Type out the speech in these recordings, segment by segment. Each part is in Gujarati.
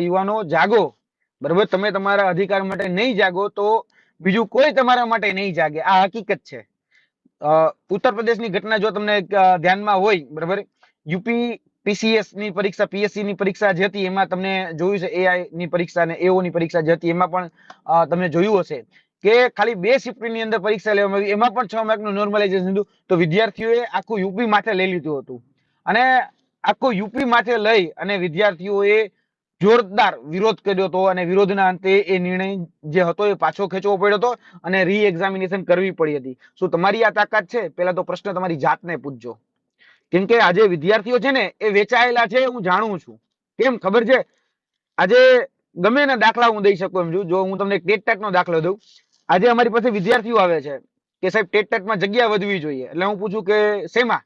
યુવાનો જાગો. બરોબર? તમે તમારા અધિકાર માટે નહીં જાગો તો બીજું કોઈ તમારા માટે નહીં જાગે. આ હકીકત છે. ઉત્તર પ્રદેશની ઘટના જો તમને ધ્યાનમાં હોય, બરોબર? યુપી પીસીએસની પરીક્ષા પીએસસી ની પરીક્ષા જે હતી, એમાં તમને જોયું છે એઆઈ ની પરીક્ષા અને એઓ ની પરીક્ષા જે હતી, એમાં પણ તમને જોયું હશે કે ખાલી બે શિફ્ટની અંદર પરીક્ષા લેવામાં આવી. એમાં પણ છ માર્કનું નોર્મલાઇઝેશન હતું તો વિદ્યાર્થીઓએ આખું યુપી માથે લઈ લીધું હતું. અને આખું યુપી માથે લઈ અને વિદ્યાર્થીઓએ જોરદાર વિરોધ કર્યો હતો અને વિરોધના અંતે એ નિર્ણય જે હતો એ પાછો ખેંચવો પડ્યો હતો અને રી એક્ઝામિનેશન કરવી પડી હતી. શું તમારી આ તાકાત છે? પેલા તો પ્રશ્ન તમારી જાતને પૂછજો. કેમ કે આજે વિદ્યાર્થીઓ છે ને એ વેચાયેલા છે, હું જાણું છું. કેમ? ખબર છે? આજે ગમે એના દાખલા હું દઈ શકું એમ છું. જો હું તમને ટેટ નો દાખલો દઉં. આજે અમારી પાસે વિદ્યાર્થીઓ આવે છે કે સાહેબ ટાટમાં જગ્યા વધવી જોઈએ. એટલે હું પૂછું કે શેમાં?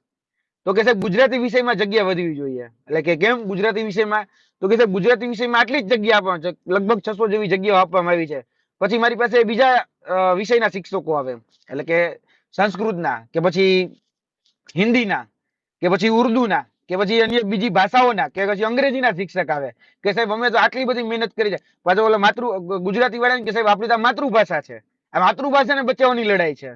તો કે સાહેબ, ગુજરાતી વિષયમાં જગ્યા વધવી જોઈએ. એટલે કે કેમ ગુજરાતી વિષયમાં? તો કે સાહેબ, ગુજરાતી વિષયમાં આટલી જ જગ્યા આપવામાં લગભગ છસો જેવી જગ્યાઓ આપવામાં આવી છે. પછી મારી પાસે બીજા વિષયના શિક્ષકો આવે એટલે કે સંસ્કૃતના, કે પછી હિન્દીના, કે પછી ઉર્દુના, કે પછી અન્ય બીજી ભાષાઓના, કે પછી અંગ્રેજીના શિક્ષક આવે. કે સાહેબ, અમે તો આટલી બધી મહેનત કરી છે. પાછો ઓલા માતૃ ગુજરાતી વાળા કે સાહેબ, આપણી તો માતૃભાષા છે. આ માતૃભાષાને બચાવવાની લડાઈ છે.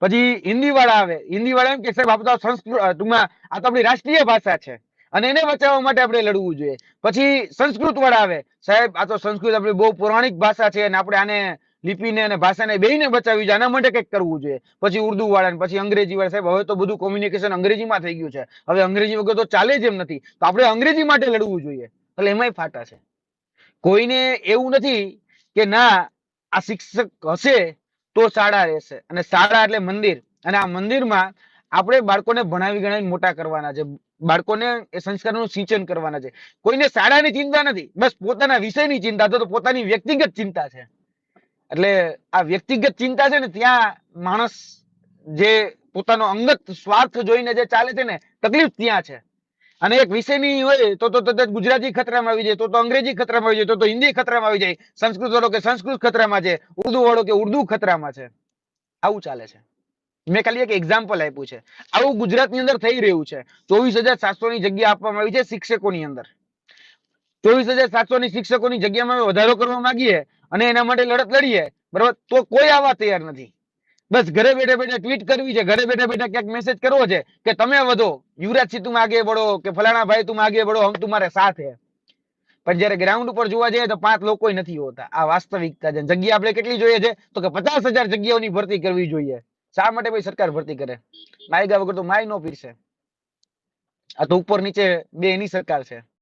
પછી હિન્દી વાળા આવે. હિન્દી વાળા એમ કે, સાહેબ તો સંસ્કૃત ટૂંકમાં આ તો આપણી રાષ્ટ્રીય ભાષા છે. અને એને બચાવવા માટે આપણે લડવું જોઈએ. પછી સંસ્કૃત વાળા આવે. સાહેબ, આ તો સંસ્કૃત આપણી બહુ પૌરાણિક ભાષા છે અને આપણે આને લિપિને અને ભાષાને બેને બચાવી જોઈએ આના માટે કંઈક કરવું જોઈએ. પછી ઉર્દુ વાળા પછી અંગ્રેજી વાળા સાહેબ, હવે તો બધું કોમ્યુનિકેશન અંગ્રેજીમાં થઈ ગયું છે. હવે અંગ્રેજી વગર તો ચાલે જ એમ નથી. તો આપણે અંગ્રેજી માટે લડવું જોઈએ. એટલે એમાંય ફાટા છે. કોઈને એવું નથી કે, ના, આ શિક્ષક હશે તો શાળા રહેશે. અને શાળા એટલે મંદિર. અને આ મંદિરમાં આપણે બાળકોને ભણાવી ગણાવી મોટા કરવાના છે. બાળકોને એ સંસ્કારનું સિંચન કરવાના છે. કોઈને શાળાની ચિંતા નથી. બસ પોતાના વિષયની ચિંતા તો પોતાની વ્યક્તિગત ચિંતા છે. એટલે આ વ્યક્તિગત ચિંતા છે ને ત્યાં માણસ જે પોતાનો અંગત સ્વાર્થ જોઈને જે ચાલે છે ને, તકલીફ ત્યાં છે. અને એક વિષયની હોય, તો તો ગુજરાતી ખતરામાં આવી જાય, તો તો અંગ્રેજી ખતરામાં આવી જાય, તો તો હિન્દી ખતરામાં આવી જાય, સંસ્કૃત વાળો કે સંસ્કૃત ખતરામાં છે, ઉર્દુ વાળો કે ઉર્દુ ખતરામાં છે. આવું ચાલે છે. મેં ખાલી એક એક્ઝામ્પલ આપ્યું છે. આવું ગુજરાતની અંદર થઈ રહ્યું છે. ચોવીસ હજાર સાતસો ની જગ્યા આપવામાં આવી છે શિક્ષકોની અંદર. ચોવીસ હજાર સાતસો ની શિક્ષકોની જગ્યામાં વધારો કરવા માંગીએ અને એના માટે લડત લડીએ, બરાબર? તો કોઈ આવવા તૈયાર નથી. બસ ઘરે બેઠા બેઠા ટ્વીટ કરવી છે, ઘરે બેઠા બેઠા ક્યાંક મેસેજ કરવો છે કે તમે વધો, યુવરાજ સિંહ તું આગે બઢો કે ફલાણા ભાઈ તું આગે બઢો હમ તુમારે સાથ. પણ જયારે ગ્રાઉન્ડ ઉપર જોવા જઈએ તો પાંચ લોકો નથી હોતા. આ વાસ્તવિકતા છે. જગ્યા આપણે કેટલી જોઈએ છે? તો કે પચાસ હજાર જગ્યાઓની ભરતી કરવી જોઈએ. શા માટે ભાઈ સરકાર ભરતી કરે? માયગા વગર તો માય નો પીરશે આ તો ઉપર નીચે બે એની સરકાર છે.